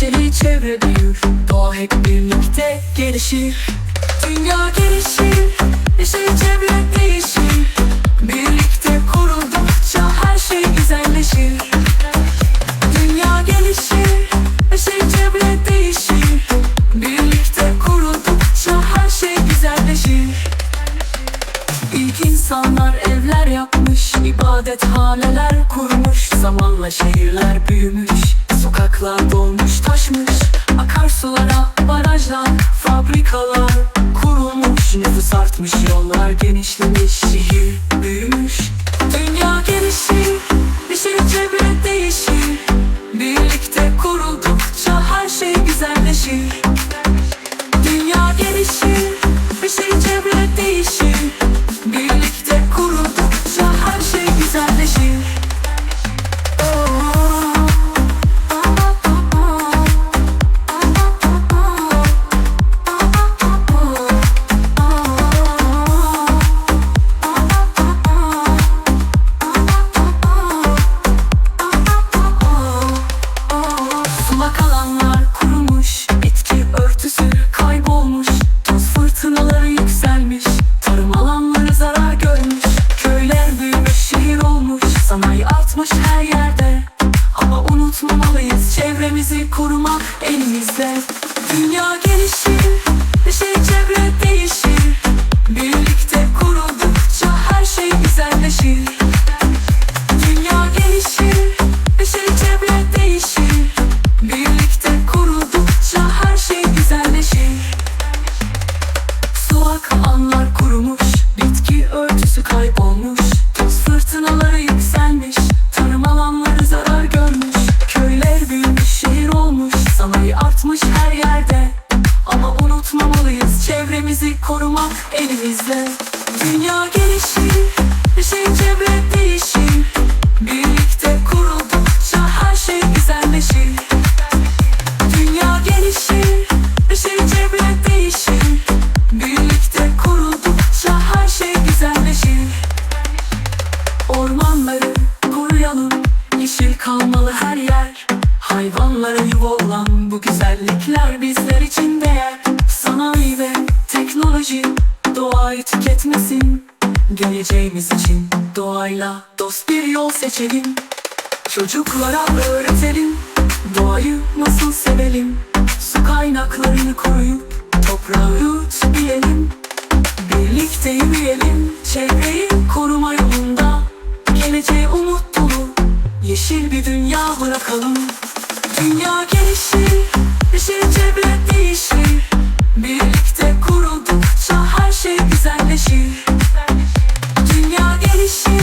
Beşeri çevre büyür Doğa hep birlikte gelişir. Dünya gelişir Beşeri çevre değişir. Birlikte kuruldukça her şey güzelleşir. Dünya gelişir Beşeri çevre değişir. Birlikte kuruldukça her şey güzelleşir. İlk insanlar evler yapmış ibadethaneler kurmuş Zamanla şehirler büyümüş Sokaklar dolmuş taşmış. Akarsulara barajlar Fabrikalar kurulmuş. Nüfus artmış yollar genişlemiş. Şehir büyümüş Alanlar kurumuş Bitki örtüsü kaybolmuş Toz fırtınaları yükselmiş Tarım alanları zarar görmüş Köyler büyümüş şehir olmuş Sanayi artmış her yerde. Ama unutmamalıyız Çevremizi korumak elimizde. Dünya gelişir şey çevre değişir Birlikte kuruldukça her şey güzelleşir elimizde. Dünya Geleceğimiz için doğayla dost bir yol seçelim. Çocuklara öğretelim. Doğayı nasıl sevelim? Su kaynaklarını koruyup Toprağı bilelim Birlikte yürüyelim. Çevreyi koruma yolunda. Geleceğe umut dolu. Yeşil bir dünya bırakalım see